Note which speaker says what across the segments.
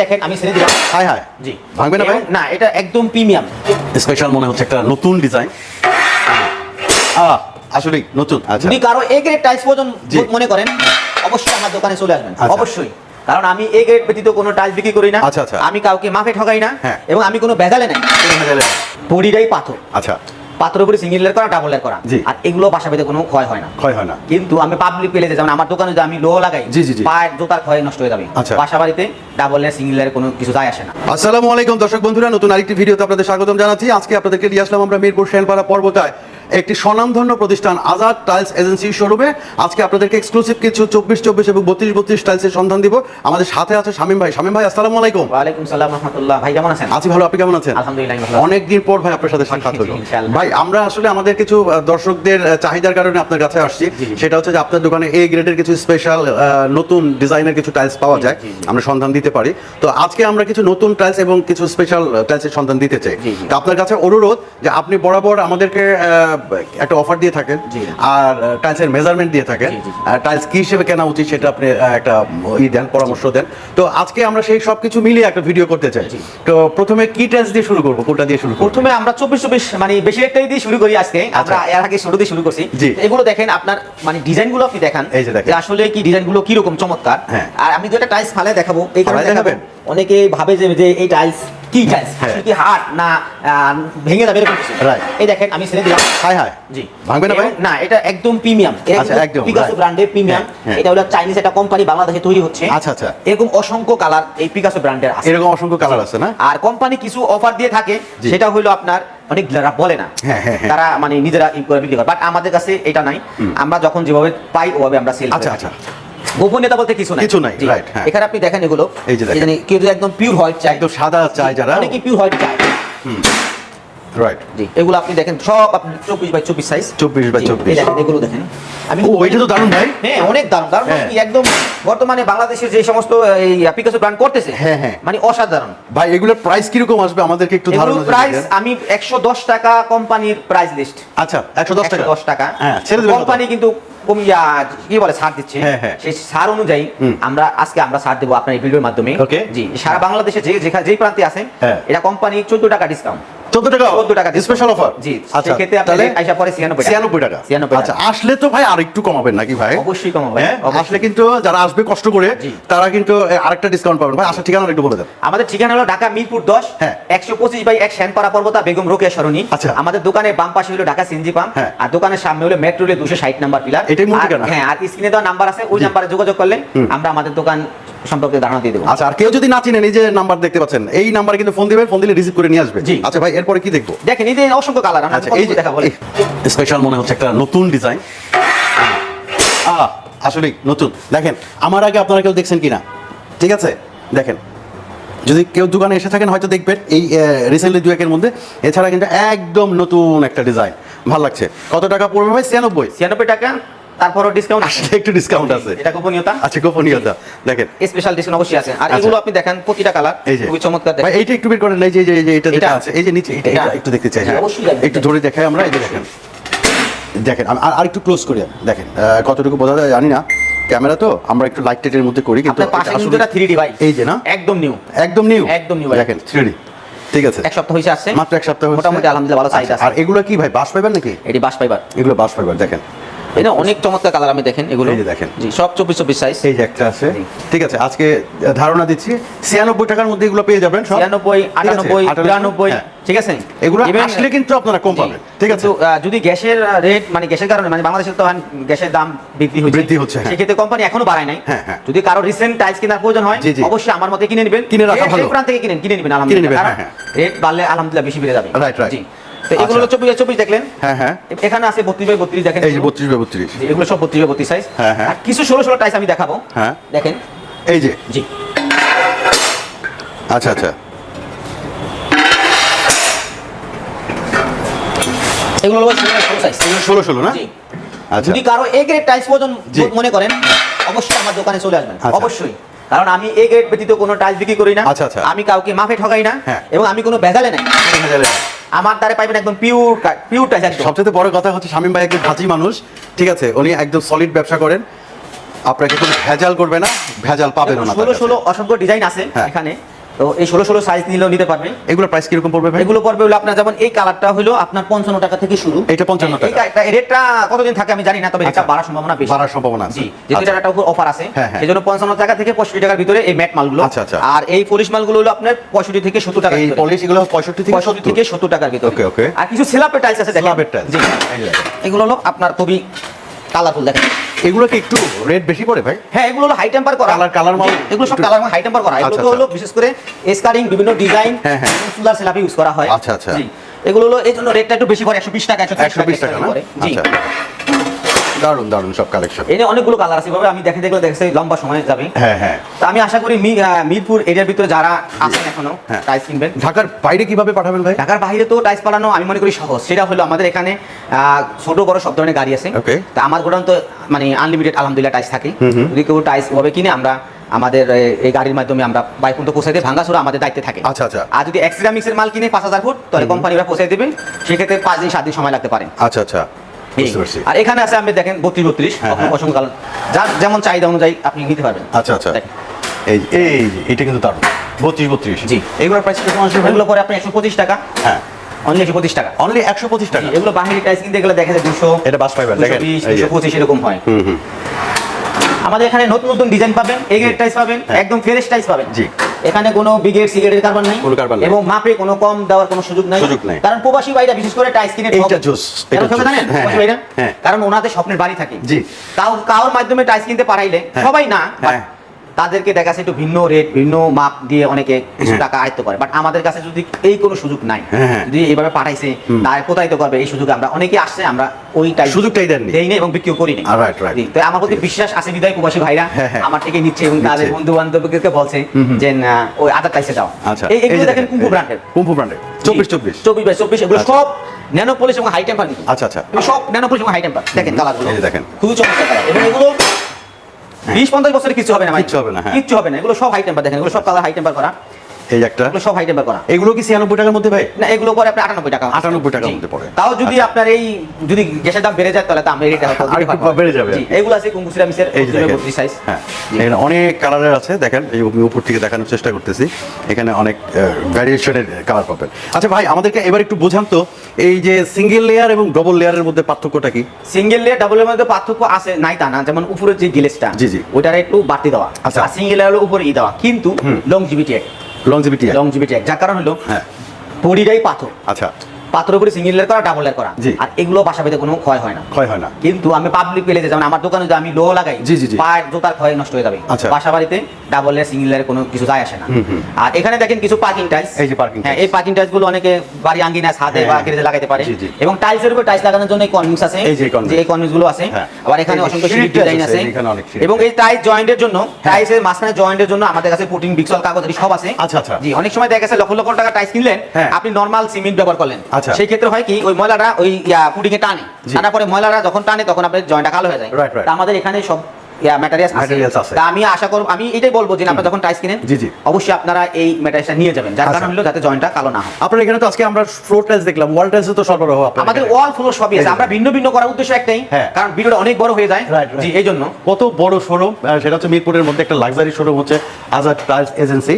Speaker 1: দেখেন আমি ছেড়ে দিলাম।
Speaker 2: হাই হাই
Speaker 1: জি।
Speaker 2: ভাঙবে না ভাই?
Speaker 1: না এটা একদম প্রিমিয়াম।
Speaker 2: স্পেশাল মনে হচ্ছে একটা নতুন ডিজাইন। আসলে নতুন। আচ্ছা।
Speaker 1: যদি কারও এ গ্রেড টাইলস পর্যন্ত মনে করেন অবশ্যই আমার দোকানে চলে আসবেন।
Speaker 2: আচ্ছা।
Speaker 1: অবশ্যই। কারণ আমি এ গ্রেড ব্যতীত কোনো টাইলস বিক্রি করি না।
Speaker 2: আচ্ছা, আচ্ছা।
Speaker 1: আমি কাউকে মাফে ঠকাই না।
Speaker 2: হ্যাঁ।
Speaker 1: এবং আমি কোনো বেজালে নাই। বডিটাই পাথর।
Speaker 2: আচ্ছা।
Speaker 1: পাথরের উপরে সিঙ্গেল লেয়ার করা ডাবল লেয়ার করা। আর এগুলো বাসা বেঁধে কোনো ক্ষয় হয় না।
Speaker 2: ক্ষয় হয় না।
Speaker 1: কিন্তু আমি পাবলিক পেলে যেমন আমার দোকানে যদি আমি লো লাগাই
Speaker 2: জি, জি, জি।
Speaker 1: পায়ের জোতার ক্ষয় নষ্ট হয়ে যাবে।
Speaker 2: আচ্ছা।
Speaker 1: বাসা বাড়িতে ডাবল লেয়ার সিঙ্গেল লেয়ার কোনো কিছু যায় আসে না।
Speaker 2: আসসালামু আলাইকুম দর্শক বন্ধুরা নতুন আরেকটি ভিডিওতে আপনাদের স্বাগতম জানাচ্ছি। আজকে আপনাদেরকে নিয়ে আসলাম আমরা মিরপুর শেলপাড়া পর্বতায়। একটি স্বনামধন্য প্রতিষ্ঠান আজাদ টাইলস এজেন্সি শোরুমে। আজকে আপনাদেরকে এক্সক্লুসিভ কিছু চব্বিশ চব্বিশ এবং বত্রিশ বত্রিশ টাইলসের সন্ধান দিব। আমাদের সাথে আছে শামীম ভাই। শামীম ভাই আসসালামু আলাইকুম।
Speaker 1: ওয়ালাইকুম সালাম রহমতুল্লাহ। ভাই কেমন আছেন?
Speaker 2: আছি ভালো আপনি কেমন আছেন?
Speaker 1: আলহামদুলিল্লাহ
Speaker 2: অনেকদিন পর ভাই আপনার সাথে সাক্ষাৎ হলো। ভাই আমরা আসলে আমাদের কিছু দর্শকদের চাহিদার কারণে আপনার কাছে আসছি। সেটা হচ্ছে যে আপনার দোকানে এ গ্রেডের কিছু স্পেশাল নতুন ডিজাইনের কিছু টাইলস পাওয়া যায়। আমরা সন্ধান দিতে পারি। তো আজকে আমরা কিছু নতুন টাইলস এবং কিছু স্পেশাল টাইলসের সন্ধান দিতে চাই। তো আপনার কাছে অনুরোধ যে আপনি বরাবর আমাদেরকে একটা অফার দিয়ে থাকেন। আর টাইলসের মেজারমেন্ট দিয়ে থাকেন। টাইলস কি হিসেবে কেনা উচিত সেটা আপনি একটা ই দেন পরামর্শ দেন। তো আজকে আমরা সেই সব কিছু মিলিয়ে একটা ভিডিও করতে চাই। তো প্রথমে কি টাইলস দিয়ে শুরু করব? কোনটা দিয়ে শুরু করব?
Speaker 1: প্রথমে আমরা চব্বিশ চব্বিশ মানে বেশি একটাই দিয়ে শুরু করি আজকে। আমরা এর আগে শুরু দিয়ে শুরু করছি।
Speaker 2: আচ্ছা।
Speaker 1: এগুলো দেখেন আপনার মানে ডিজাইনগুলো আপনি দেখান।
Speaker 2: এই যে দেখেন।
Speaker 1: আসলে কি ডিজাইনগুলো কীরকম চমৎকার।
Speaker 2: হ্যাঁ।
Speaker 1: আর আমি যেটা টাইলস ফালে দেখাবো। এই কারণে
Speaker 2: দেখাবেন?
Speaker 1: অনেকে ভাবে যে এই টাইলস কি
Speaker 2: হ্যাঁ।
Speaker 1: কি না ভেঙে যাবে এরকম
Speaker 2: Right.
Speaker 1: এই দেখেন আমি ছেড়ে দিলাম।
Speaker 2: হাই হাই।
Speaker 1: জি।
Speaker 2: ভাঙবে না ভাই?
Speaker 1: না এটা একদম প্রিমিয়াম।
Speaker 2: আচ্ছা, একদম,
Speaker 1: পিকাসো ব্র্যান্ডের প্রিমিয়াম। এটা হলো চাইনিজ একটা কোম্পানি বাংলাদেশে তৈরি হচ্ছে।
Speaker 2: আচ্ছা, আচ্ছা।
Speaker 1: এরকম অসংখ্য কালার এই পিকাসো ব্র্যান্ডের আছে।
Speaker 2: এরকম অসংখ্য কালার আছে না?
Speaker 1: আর কোম্পানি কিছু অফার দিয়ে থাকে। সেটা হলো আপনার অনেক যারা বলে না
Speaker 2: হ্যাঁ, হ্যাঁ।
Speaker 1: তারা মানে নিজেরা বিক্রি করে। বাট আমাদের কাছে এটা নাই। আমরা যখন যেভাবে পাই ওভাবে আমরা সেল
Speaker 2: আচ্ছা, আচ্ছা।
Speaker 1: গোপনীয়তা বলতে কিছু নাই।
Speaker 2: কিছু নাই, রাইট হ্যাঁ।
Speaker 1: এখানে আপনি দেখেন এগুলো।
Speaker 2: এই যে দেখেন।
Speaker 1: কেউ যদি একদম পিওর হোয়াইট চাই।
Speaker 2: একদম সাদা চায় যারা।
Speaker 1: অনেকে পিওর হোয়াইট চায়
Speaker 2: রাইট
Speaker 1: জি এগুলো আপনি দেখেন সব আপনি চব্বিশ বাই চব্বিশ সাইজ
Speaker 2: 24 by 24
Speaker 1: দেখেন এগুলো দেখেন। আমি
Speaker 2: ও এটা তো দারুণ ভাই।
Speaker 1: হ্যাঁ অনেক দারুণ। দারুণ
Speaker 2: হ্যাঁ।
Speaker 1: একদম বর্তমানে বাংলাদেশের যে সমস্ত এই পিকাসো ব্র্যান্ড করতেছে
Speaker 2: হ্যাঁ, হ্যাঁ।
Speaker 1: মানে অসাধারণ।
Speaker 2: ভাই এগুলোর প্রাইস কীরকম আসবে? আমাদেরকে একটু ধারণা
Speaker 1: প্রাইস আমি একশো দশ টাকা কোম্পানির প্রাইস লিস্ট
Speaker 2: আচ্ছা একশো দশ টাকা।
Speaker 1: দশ টাকা।
Speaker 2: হ্যাঁ ছেড়ে দেবেন
Speaker 1: কোম্পানি কিন্তু কমিয়া কি বলে ছাড় দিচ্ছে। সেই ছাড় অনুযায়ী আমরা আজকে আমরা ছাড় দেবো আপনার এই ভিডিওর মাধ্যমে।
Speaker 2: Okay.
Speaker 1: জি সারা বাংলাদেশে যে যেখানে যেই প্রান্তে আছেন। এটা কোম্পানি চোদ্দ টাকা ডিসকাউন্ট
Speaker 2: চোদ্দ টাকা?
Speaker 1: চোদ্দ টাকা
Speaker 2: স্পেশাল অফার
Speaker 1: জি
Speaker 2: আচ্ছা
Speaker 1: সেক্ষেত্রে আপনি আইসা পরে ছিয়ানব্বই
Speaker 2: ছিয়ানব্বই টাকা।
Speaker 1: ছিয়ানব্বই
Speaker 2: আচ্ছা আসলে তো ভাই আর কমাবেন নাকি ভাই?
Speaker 1: অবশ্যই কমাবো
Speaker 2: হ্যাঁ আসলে কিন্তু যারা আসবে কষ্ট করে তারা কিন্তু আরেকটা ডিসকাউন্ট পাবেন। ভাই আসার ঠিকানা একটু বলে দেন।
Speaker 1: আমাদের ঠিকানা হলো ঢাকা মিরপুর দশ
Speaker 2: হ্যাঁ।
Speaker 1: বাই শ্যানপাড়া পর্বতা বেগম রোকেয়া সরণি।
Speaker 2: আচ্ছা।
Speaker 1: আমাদের দোকানের বাম পাশে হলো ঢাকা সিনজি পাম্প।
Speaker 2: হ্যাঁ।
Speaker 1: আর দোকানের সামনে হলো মেট্রো রেল দুশো ষাট নাম্বার পিলার।
Speaker 2: এটাই মূল ঠিকানা?
Speaker 1: হ্যাঁ আর স্ক্রিনে দেওয়া নাম্বার আছে ওই নাম্বারে যোগাযোগ করলে আমরা আমাদের দোকান সম্পর্কে ধারণা দিয়ে দেবো।
Speaker 2: আচ্ছা আর কেউ যদি না চিনেন এই যে নাম্বার দেখতে পাচ্ছেন এই নাম্বারে কিন্তু ফোন দিবেন ফোন দিলে রিসিভ করে নিয়ে আসবে।
Speaker 1: জি।
Speaker 2: আচ্ছা ভাই এরপরে কি দেখব?
Speaker 1: দেখেন এই যে অসংখ্য কালার আমরা
Speaker 2: আচ্ছা এই যে
Speaker 1: দেখা বলি
Speaker 2: স্পেশাল মনে হচ্ছে একটা নতুন ডিজাইন আসলে নতুন। দেখেন আমার আগে আপনারা কেউ দেখছেন কিনা? ঠিক আছে? দেখেন যদি কেউ দোকানে এসে থাকেন হয়তো দেখবেন এই রিসেন্টলি দু একের মধ্যে। এছাড়া কিন্তু একদম নতুন একটা ডিজাইন ভালো লাগছে। কত টাকা পড়বে ভাই? ছিয়ানব্বই।
Speaker 1: ছিয়ানব্বই টাকা? তারপরও ডিসকাউন্ট
Speaker 2: আসলে একটু ডিসকাউন্ট আছে।
Speaker 1: এটা গোপনীয়তা?
Speaker 2: আচ্ছা গোপনীয়তা। দেখেন।
Speaker 1: স্পেশাল ডিসকাউন্ট অবশ্যই আছে। আর
Speaker 2: আচ্ছা।
Speaker 1: এগুলো আপনি দেখেন প্রতিটা কালার খুবই চমৎকার
Speaker 2: ভাই
Speaker 1: দেখেন
Speaker 2: এইটা একটু বের করেন। এই যে এই যে- এটা যেটা? আছে। এই যে নিচে এটা একটু দেখতে চাই। হ্যাঁ
Speaker 1: অবশ্যই
Speaker 2: একটু ধরে দেখাই আমরা। এই যে দেখেন। দেখেন আর- একটু ক্লোজ করি দেখেন কতটুকু বোঝা যায় জানি না। ক্যামেরা তো আমরা একটু লাইট টাইটের মধ্যে করি কিন্তু
Speaker 1: পাশে কিন্তু এটা থ্রি ডি ভাই।
Speaker 2: এই যে না?
Speaker 1: একদম নিউ
Speaker 2: একদম নিউ
Speaker 1: একদম নিউ।
Speaker 2: দেখেন থ্রি ঠিক আছে।
Speaker 1: এক সপ্তাহ হয়েছে আসছে।
Speaker 2: মাত্র এক সপ্তাহ হচ্ছে।
Speaker 1: মোটামুটি আলহামদুলিল্লাহ ভালো সাইজ
Speaker 2: আচ্ছা,
Speaker 1: আছে।
Speaker 2: আর এগুলো কি ভাই? বাস ফাইবার নাকি?
Speaker 1: এটি বাস ফাইবার
Speaker 2: এগুলো বাস ফাইবার দেখেন।
Speaker 1: এটা অনেক চমৎকার কালার আমি দেখেন এগুলো।
Speaker 2: দেখেন।
Speaker 1: জি সব চব্বিশ চব্বিশ সাইজ
Speaker 2: এই যে একটা আছে। ঠিক আছে আজকে ধারণা দিচ্ছি ছিয়ানব্বই টাকার মধ্যে এগুলো পেয়ে যাবেন
Speaker 1: ছিয়ানব্বই আটানব্বই বিরানব্বই
Speaker 2: হ্যাঁ।
Speaker 1: ঠিক আছে?
Speaker 2: এগুলো আসলে কিন্তু আপনারা কম পাবেন। ঠিক আছে।
Speaker 1: যদি গ্যাসের রেট মানে গ্যাসের কারণে মানে বাংলাদেশে তো গ্যাসের দাম বৃদ্ধি হচ্ছে।
Speaker 2: বৃদ্ধি হচ্ছে, হ্যাঁ।
Speaker 1: সেক্ষেত্রে কোম্পানি এখনও বাড়ায় নাই।
Speaker 2: হ্যাঁ।
Speaker 1: যদি কারও রিসেন্ট টাইলস কেনার প্রয়োজন হয়। অবশ্যই আমার মতে কিনে নেবেন।
Speaker 2: কিনে রাখা ভালো।
Speaker 1: প্রান্ত থেকে কিনেন কিনে নেবেন আলহামদুলিল্লাহ। রেট বাড়লে আলহামদুলিল্লাহ বেশি বেড়ে যাবে।
Speaker 2: Right, right.
Speaker 1: জি তো এগুলো হলো
Speaker 2: আচ্ছা।
Speaker 1: চব্বিশ চব্বিশ দেখলেন?
Speaker 2: হ্যাঁ হ্যাঁ।
Speaker 1: এখানে আছে বত্রিশ বাই বত্রিশ দেখেন
Speaker 2: এই যে বত্রিশ বাই বত্রিশ।
Speaker 1: এগুলো সব বত্রিশ বাই বত্রিশ সাইজ
Speaker 2: হ্যাঁ, হ্যাঁ।
Speaker 1: কিছু ষোলো ষোলো টাইস আমি দেখাবো।
Speaker 2: হ্যাঁ।
Speaker 1: দেখেন।
Speaker 2: এই যে।
Speaker 1: জি।
Speaker 2: আচ্ছা আচ্ছা।
Speaker 1: এগুলো হলো ষোলো ষোলো সাইজ
Speaker 2: ষোলো ষোলো না? আচ্ছা।
Speaker 1: যদি কারও এ গ্রেড টাইলস পর্যন্ত মনে করেন অবশ্যই আমার দোকানে চলে আসবেন।
Speaker 2: আচ্ছা।
Speaker 1: অবশ্যই। কারণ আমি এ গ্রেড ব্যতীত কোনো টাইলস বিক্রি করি না।
Speaker 2: আচ্ছা, আচ্ছা।
Speaker 1: আমি কাউকে মাফে ঠকাই না।
Speaker 2: হ্যাঁ।
Speaker 1: এবং আমি কোনো ভেজালে নাই। আমার দ্বারে পাইবেন একদম পিওর পিওর টাইস একদম।
Speaker 2: সবচেয়ে বড় কথা হচ্ছে শামিম ভাই একজন ভাজি মানুষ ঠিক আছে? উনি একদম সলিড ব্যবসা করেন। আপনাকে কোনো ভেজাল করবে না ভেজাল পাবেন না
Speaker 1: ষোলো ষোলো অসংখ্য ডিজাইন আছে
Speaker 2: হ্যাঁ।
Speaker 1: এখানে। তো এই ষোলো ষোলো সাইজ নিলেও নিতে পারবেন
Speaker 2: এগুলোর প্রাইস কীরকম পড়বে ভাই
Speaker 1: এগুলো পড়বে হলো আপনার যেমন এই কালারটা হলো আপনার পঞ্চান্ন টাকা থেকে শুরু
Speaker 2: এইটা 55
Speaker 1: হ্যাঁ,
Speaker 2: টাকা।
Speaker 1: রেটটা কতদিন থাকে আমি জানি না তবে এটা
Speaker 2: আচ্ছা।
Speaker 1: বাড়ার সম্ভাবনা বেশি
Speaker 2: বাড়ার সম্ভাবনা
Speaker 1: জি যেহেতু। এটার একটা অফার আছে
Speaker 2: হ্যাঁ, হ্যাঁ।
Speaker 1: সেই জন্য পঞ্চান্ন টাকা থেকে পঁয়ষট্টি টাকার ভিতরে এই ম্যাট মালগুলো
Speaker 2: আচ্ছা, আচ্ছা।
Speaker 1: আর এই পলিশ মালগুলো হলো আপনার পঁয়ষট্টি থেকে সত্তর টাকা
Speaker 2: এই পলিশ এগুলো পঁয়ষট্টি থেকে
Speaker 1: পঁয়ষট্টি থেকে সত্তর টাকার ভিতরে
Speaker 2: Okay, okay.
Speaker 1: আর কিছু সেলাপের টাইলস আছে
Speaker 2: স্ল্যাবের টাইলস
Speaker 1: জি। এগুলো হলো আপনার খুবই কালারফুল দেখেন।
Speaker 2: এগুলো কি একটু রেট বেশি পড়ে ভাই?
Speaker 1: হ্যাঁ এগুলো হলো হাই টেম্পার করা।
Speaker 2: কালার কালার মাল
Speaker 1: এগুলো সব কালার হাই টেম্পার করা। এগুলো
Speaker 2: আচ্ছা, আচ্ছা।
Speaker 1: হলো বিশেষ করে স্কারিং বিভিন্ন ডিজাইন। সুন্দর সেলাপি ইউজ করা হয়।
Speaker 2: আচ্ছা, আচ্ছা।
Speaker 1: এগুলো হলো এই জন্য রেটটা একটু বেশি পড়ে একশো বিশ টাকা একশো
Speaker 2: টাকা
Speaker 1: জি।
Speaker 2: আচ্ছা। দারুণ দারুণ সব কালেকশন
Speaker 1: এনে অনেকগুলো কালার আছে এভাবে আমি দেখে দেখলে দেখছি লম্বা সময় যাবে।
Speaker 2: হ্যাঁ হ্যাঁ।
Speaker 1: তো আমি আশা করি মিরপুর এরিয়ার ভিতরে যারা আছেন এখনও
Speaker 2: হ্যাঁ।
Speaker 1: টাইস কিনবেন।
Speaker 2: ঢাকার বাইরে কীভাবে পাঠাবেন ভাই?
Speaker 1: ঢাকার বাইরে তো টাইস পালানো আমি মনে করি সহজ। সেটা হলো আমাদের এখানে ছোট বড় সব ধরনের গাড়ি আছে. তো আমার গোডাউন তো মানে আনলিমিটেড আলহামদুলিল্লাহ টাইস থাকে। যদি কেউ টাইস ওভাবে কিনে আমরা আমাদের এই গাড়ির মাধ্যমে আমরা বাইকুণ্ঠ পৌঁছে দিয়ে ভাঙ্গাসুরা আমাদের দায়িত্বে থাকে।
Speaker 2: আচ্ছা, আচ্ছা।
Speaker 1: আর যদি এক্সট্রা মিক্সের মাল কিনে পাঁচ হাজার ফুট তাহলে কোম্পানিরা পৌঁছে দেবে। সেক্ষেত্রে পাঁচ দিন সাত দিন সময় লাগতে পারে।
Speaker 2: আচ্ছা আচ্ছা।
Speaker 1: আর এখানে আছে আপনি দেখেন বত্রিশ বত্রিশ
Speaker 2: হ্যাঁ, হ্যাঁ।
Speaker 1: কালার যার যেমন চাহিদা অনুযায়ী আপনি নিতে পারবেন।
Speaker 2: আচ্ছা আচ্ছা। এই এই এটা কিন্তু দারুণ বত্রিশ বত্রিশ।
Speaker 1: জি।
Speaker 2: এগুলোর প্রাইস
Speaker 1: এগুলো পরে আপনি একশো পঁচিশ টাকা।
Speaker 2: হ্যাঁ।
Speaker 1: অনলি একশো পঁচিশ টাকা।
Speaker 2: অনলি একশো পঁচিশ টাকা?
Speaker 1: এগুলো টাইস কিনতে গেলে দেখা যায় দুশো
Speaker 2: এটা বাস ফাইবার দেখেন।
Speaker 1: বিশ
Speaker 2: এই যে।
Speaker 1: দুশো পঁচিশ এরকম হয়।
Speaker 2: হুম হুম।
Speaker 1: আমাদের এখানে নতুন নতুন ডিজাইন পাবেন এগের টাইস পাবেন
Speaker 2: হ্যাঁ।
Speaker 1: একদম ফ্রেশ টাইস পাবেন।
Speaker 2: জি।
Speaker 1: এখানে কোনো বিগের সিগারেটের কারবার নাই
Speaker 2: কোনো কারবার নাই।
Speaker 1: এবং মাপে কোনো কম দেওয়ার কোনো সুযোগ নাই
Speaker 2: সুযোগ নাই।
Speaker 1: কারণ প্রবাসী ভাইরা বিশেষ করে টাইস কিনে এটা
Speaker 2: জুস এটা
Speaker 1: জানেন
Speaker 2: হ্যাঁ,
Speaker 1: প্রবাসী ভাইরা
Speaker 2: হ্যাঁ।
Speaker 1: কারণ ওনাদের স্বপ্নের বাড়ি থাকে
Speaker 2: জি।
Speaker 1: তাও কারোর মাধ্যমে টাইস কিনতে পারাইলে
Speaker 2: হ্যাঁ।
Speaker 1: সবাই না
Speaker 2: হ্যাঁ।
Speaker 1: তাদেরকে দেখা যাচ্ছে একটু ভিন্ন রেট ভিন্ন মাপ দিয়ে অনেকে কিছু
Speaker 2: হ্যাঁ।
Speaker 1: টাকা আয়ত্ত করে। বাট আমাদের কাছে যদি এই কোনো সুযোগ নাই
Speaker 2: হ্যাঁ, হ্যাঁ।
Speaker 1: যদি এইভাবে পাঠাইছে তার প্রতারিত করবে এই সুযোগে? আমরা অনেকে আসছে আমরা ওই টাইম
Speaker 2: সুযোগটাই দেননি।
Speaker 1: দেই না এবং বিক্রিও করি না. তো আমার প্রতি বিশ্বাস আছে বিদায় প্রবাসী ভাইরা। আমার থেকে নিচ্ছে এবং তাদের বন্ধু বান্ধবকে বলছে যে না, ওই আদার টাইসে যাও
Speaker 2: আচ্ছা
Speaker 1: এই এগুলো দেখেন কুম্ভু ব্র্যান্ডের
Speaker 2: কুম্ভু ব্র্যান্ডের চব্বিশ চব্বিশ।
Speaker 1: চব্বিশ বাই চব্বিশ এগুলো
Speaker 2: আচ্ছা।
Speaker 1: সব ন্যানো পলিশ এবং হাই টেম্পার
Speaker 2: আচ্ছা আচ্ছা।
Speaker 1: সব ন্যানো পলিশ এবং হাই টেম্পার দেখেন কালারগুলো
Speaker 2: দেখেন।
Speaker 1: খুবই চমৎকার এবং এগুলো বিশ পঞ্চাশ বছরে কিছু হবে না
Speaker 2: কিছু হবে না,
Speaker 1: কিছু হবে না। এগুলো সব হাই টেম্পার দেখেন এগুলো সব কালার হাই টেম্পার করা।
Speaker 2: এই একটা।
Speaker 1: সব হাই টেম্পার করা।
Speaker 2: এগুলো কি ছিয়ানব্বই টাকার মধ্যে ভাই?
Speaker 1: না এগুলো পরে আপনার আটানব্বই টাকা।
Speaker 2: 98 টাকার মধ্যে পড়ে।
Speaker 1: তাও যদি
Speaker 2: আচ্ছা।
Speaker 1: আপনার এই যদি গ্যাসের দাম বেড়ে যায় তাহলে তো
Speaker 2: একটু
Speaker 1: পারব।
Speaker 2: বেড়ে যাবে।
Speaker 1: এগুলো আছে কুঙ্কু সিরামিসের
Speaker 2: এই যে
Speaker 1: বত্রিশ সাইজ
Speaker 2: হ্যাঁ এখানে অনেক কালারের আছে দেখেন এই আমি উপর থেকে দেখানোর চেষ্টা করতেছি। এখানে অনেক ভ্যারিয়েশনের কালার পাবেন। আচ্ছা ভাই আমাদেরকে এবার একটু বোঝান তো এই যে সিঙ্গেল লেয়ার এবং ডবল লেয়ারের মধ্যে পার্থক্যটা কি?
Speaker 1: সিঙ্গেল লেয়ার ডাবল এর মধ্যে পার্থক্য আছে নাই তা না। যেমন উপরের যে গিলেসটা
Speaker 2: জি, জি।
Speaker 1: ওটার একটু বাড়তি দেওয়া।
Speaker 2: আচ্ছা।
Speaker 1: সিঙ্গেল লেয়ার উপরে ই দেওয়া। কিন্তু লংজিভিটি এক
Speaker 2: লংজিভিটি
Speaker 1: লংজিভিটি এক যার কারণ হলো
Speaker 2: হ্যাঁ।
Speaker 1: বডিটাই পাথর।
Speaker 2: আচ্ছা।
Speaker 1: পাথর উপরে সিঙ্গেল লেয়ার করা ডাবল লেয়ার করা আর এগুলো বাসা পেতে কোনো ক্ষয় হয় না
Speaker 2: ক্ষয় হয় না
Speaker 1: কিন্তু আমি পাবলিক পেলে যেমন আমার দোকানে যদি আমি লো লাগাই। পায়ের জোতার ক্ষয় নষ্ট হয়ে যাবে
Speaker 2: আচ্ছা।
Speaker 1: বাসা বাড়িতে ডাবল লেয়ার সিঙ্গেল লেয়ার কোনো কিছু যায় আসে না। আর এখানে দেখেন কিছু পার্কিং টাইলস
Speaker 2: এই যে parking
Speaker 1: হ্যাঁ এই পার্কিং টাইলসগুলো অনেকে বাড়ি আঙ্গিনা ছাদে
Speaker 2: হ্যাঁ,
Speaker 1: বা
Speaker 2: হ্যাঁ।
Speaker 1: গ্যারেজে লাগাতে পারে। এবং টাইলসের উপর টাইলস লাগানোর জন্য আছে
Speaker 2: এই যে
Speaker 1: এই গুলো আছে
Speaker 2: হ্যাঁ।
Speaker 1: আবার এখানে অসংখ্য ডিজাইন
Speaker 2: আছে,
Speaker 1: এবং। এই টাইলস জয়েন্টের জন্য টাইলসের মাঝখানে জয়েন্টের জন্য আমাদের কাছে পুটিং বিক্সল কাগজ সব আছে
Speaker 2: আচ্ছা, আচ্ছা।
Speaker 1: জি অনেক সময় দেখা গেছে লক্ষ লক্ষ টাকা টাইলস কিনলেন
Speaker 2: হ্যাঁ।
Speaker 1: আপনি নরমাল সিমেন্ট ব্যবহার করলেন। সেই ক্ষেত্রে হয় কি ওই ময়লাটা ওই পুডিং এ টানে। টানা পরে ময়লাটা যখন টানে তখন আপনার জয়েন্টটা কালো হয়ে যায়। আমাদের এখানে সব ম্যাটেরিয়ালস
Speaker 2: আছে।
Speaker 1: আছে। তা আমি আশা করব আমি এটাই বলব যে আপনারা যখন টাইলস কিনেন
Speaker 2: জি, জি।
Speaker 1: অবশ্যই আপনারা এই ম্যাটেরিয়ালসটা নিয়ে যাবেন। যার
Speaker 2: আচ্ছা।
Speaker 1: কারণ হলো যাতে জয়েন্টটা কালো না হয়।
Speaker 2: আপনার এখানে তো আজকে আমরা ফ্লোর টাইলস দেখলাম ওয়াল টাইলস তো সরবরাহ আপনার
Speaker 1: আমাদের ওয়াল ফ্লোর সবই আছে। আমরা ভিন্ন ভিন্ন করার উদ্দেশ্য একটাই
Speaker 2: হ্যাঁ।
Speaker 1: কারণ ভিডিওটা অনেক বড় হয়ে যায়।
Speaker 2: Right, right.
Speaker 1: জি এই জন্য।
Speaker 2: কত বড় শোরুম সেটা হচ্ছে মিরপুরের মধ্যে একটা লাক্সারি শোরুম হচ্ছে আজাদ টাইলস এজেন্সি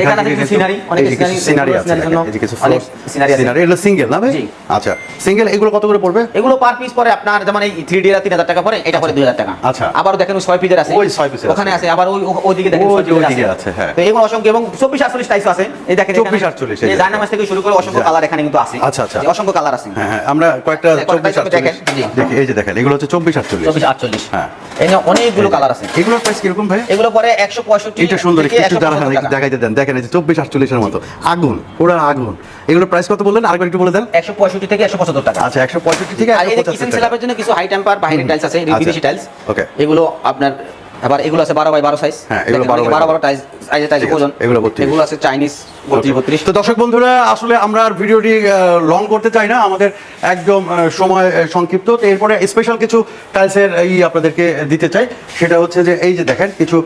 Speaker 1: এখানে কিছু scenery, অনেক
Speaker 2: সিনারি আছে
Speaker 1: scenery জন্য
Speaker 2: দেখেন, এই যে কিছু
Speaker 1: অনেক scenery আছে।
Speaker 2: সিনারি এগুলো সিঙ্গেল না ভাই? আচ্ছা। সিঙ্গেল এগুলো কত করে পড়বে?
Speaker 1: এগুলো পার পিস পরে আপনার যেমন এই থ্রি ডি টাকা পরে এটা পরে দুই হাজার টাকা।
Speaker 2: আচ্ছা।
Speaker 1: আবার দেখেন ওই ছয় পিসের আছে।
Speaker 2: ওই ছয় piece-এর
Speaker 1: ওখানে
Speaker 2: আছে।
Speaker 1: আবার ওই ওইদিকে দেখেন
Speaker 2: ওইদিকে আছে, হ্যাঁ।
Speaker 1: তো এগুলো অসংখ্য এবং চব্বিশ আটচল্লিশ টাইস আছে। এই দেখেন
Speaker 2: 24, 48 এই যে।
Speaker 1: থেকে শুরু করে অসংখ্য কালার এখানে কিন্তু আছে।
Speaker 2: আচ্ছা, আচ্ছা।
Speaker 1: অসংখ্য কালার আছে।
Speaker 2: হ্যাঁ হ্যাঁ আমরা কয়েকটা চব্বিশ
Speaker 1: দেখেন,
Speaker 2: আটচল্লিশ। দেখি এই যে দেখেন এগুলো হচ্ছে চব্বিশ আটচল্লিশ।
Speaker 1: চব্বিশ আটচল্লিশ।
Speaker 2: হ্যাঁ।
Speaker 1: এখানে অনেকগুলো কালার আছে।
Speaker 2: এগুলোর প্রাইস কীরকম ভাই?
Speaker 1: এগুলো পরে একশো পঁয়ষট্টি
Speaker 2: এটা সুন্দর একটু দেখাইতে দেন। দেখেন এই যে চব্বিশ আটচল্লিশের মতো। আগুন পুরা আগুন। এগুলোর প্রাইস কত বললেন? আরেকবার একটু বলে দেন।
Speaker 1: একশো পঁয়ষট্টি থেকে একশো পঁচাত্তর টাকা।
Speaker 2: আচ্ছা একশো পঁয়ষট্টি থেকে
Speaker 1: আর এই কিচেন জন্য কিছু হাই টেম্পার টাইলস আছে
Speaker 2: আচ্ছা।
Speaker 1: বিদেশি টাইলস
Speaker 2: Okay.
Speaker 1: এগুলো আপনার আবার এগুলো আছে বারো বাই বারো সাইজ
Speaker 2: হ্যাঁ, এগুলো 12
Speaker 1: বারো বারো
Speaker 2: সাইজে আছে,
Speaker 1: ওজন।
Speaker 2: এগুলো
Speaker 1: এগুলো আছে চাইনিজ বত্রিশ বত্রিশ।
Speaker 2: তো দর্শক বন্ধুরা আসলে আমরা আর ভিডিওটি লং করতে চাই না। আমাদের একদম সময় সংক্ষিপ্ত। তো এরপরে স্পেশাল কিছু টাইলসের ই আপনাদেরকে দিতে চাই। সেটা হচ্ছে যে এই যে দেখেন কিছু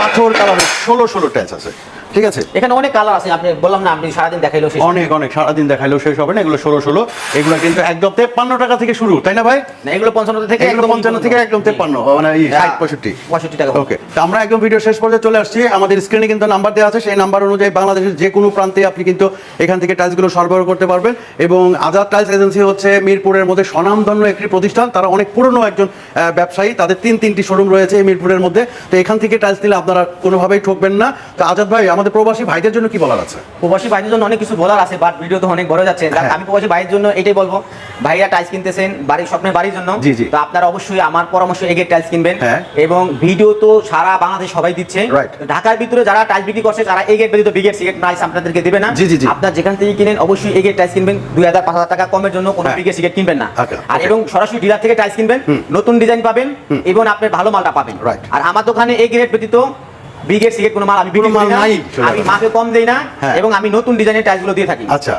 Speaker 2: পাথর কালারের ষোলো ষোলো টাইলস আছে। ঠিক আছে?
Speaker 1: এখানে অনেক কালার আছে আপনি বললাম না আপনি সারাদিন দেখাইলো শেষ
Speaker 2: অনেক অনেক সারাদিন দেখাইলেও শেষ হবে না এগুলো ষোলো ষোলো। এগুলো কিন্তু একদম তেপ্পান্ন টাকা থেকে শুরু তাই না ভাই?
Speaker 1: না এগুলো পঞ্চান্ন থেকে
Speaker 2: এগুলো পঞ্চান্ন থেকে একদম তেপ্পান্ন মানে ষাট পঁয়ষট্টি।
Speaker 1: পঁয়ষট্টি টাকা।
Speaker 2: ওকে তো আমরা একদম ভিডিও শেষ পর্যায়ে চলে আসছি। আমাদের স্ক্রিনে কিন্তু নাম্বার দেওয়া আছে সেই নাম্বার অনুযায়ী বাংলাদেশের যে কোনো প্রান্তে আপনি কিন্তু এখান থেকে টাইলসগুলো সরবরাহ করতে পারবেন। এবং আজাদ টাইলস এজেন্সি হচ্ছে মিরপুরের মধ্যে স্বনামধন্য একটি প্রতিষ্ঠান। তারা অনেক পুরনো একজন ব্যবসায়ী তাদের তিন তিনটি শোরুম রয়েছে মিরপুরের মধ্যে। তো এখান থেকে টাইলস নিলে আপনারা কোনোভাবেই ঠকবেন না। তো আজাদ ভাই আমাদের প্রবাসী ভাইদের জন্য কি বলার আছে
Speaker 1: প্রবাসী ভাইদের জন্য অনেক কিছু বলার আছে বাট ভিডিও তো অনেক বড় যাচ্ছে
Speaker 2: হ্যাঁ।
Speaker 1: আমি প্রবাসী ভাইয়ের জন্য এটাই বলব ভাইয়া টাইলস কিনতেছেন বাড়ির স্বপ্নের বাড়ির জন্য। তো আপনারা অবশ্যই আমার পরামর্শ এগের টাইলস কিনবেন
Speaker 2: হ্যাঁ।
Speaker 1: এবং ভিডিও তো সারা বাংলাদেশ সবাই দিচ্ছে ঢাকার ভিতরে যারা টাইলস বিক্রি করছে তারা এগের ব্যতীত বিগের সিগেট টাইলস আপনাদেরকে দেবে না
Speaker 2: জি, জি, জি।
Speaker 1: আপনার যেখান থেকে কিনেন অবশ্যই এগের টাইলস কিনবেন দুই হাজার পাঁচ হাজার টাকা কমের জন্য কোনো
Speaker 2: হ্যাঁ।
Speaker 1: বিগের সিগেট কিনবেন না আর. এবং সরাসরি ডিলার থেকে টাইলস কিনবেন নতুন ডিজাইন পাবেন এবং আপনি ভালো মালটা পাবেন. আর আমার দোকানে এই গ্রেড ব্যতীত বিগের সিগের কোনো মাল আমি বিক্রি করি না।
Speaker 2: নাই,
Speaker 1: আমি। মাকে কম দেই না
Speaker 2: হ্যাঁ।
Speaker 1: এবং আমি নতুন ডিজাইনের টাইলসগুলো দিয়ে থাকি
Speaker 2: আচ্ছা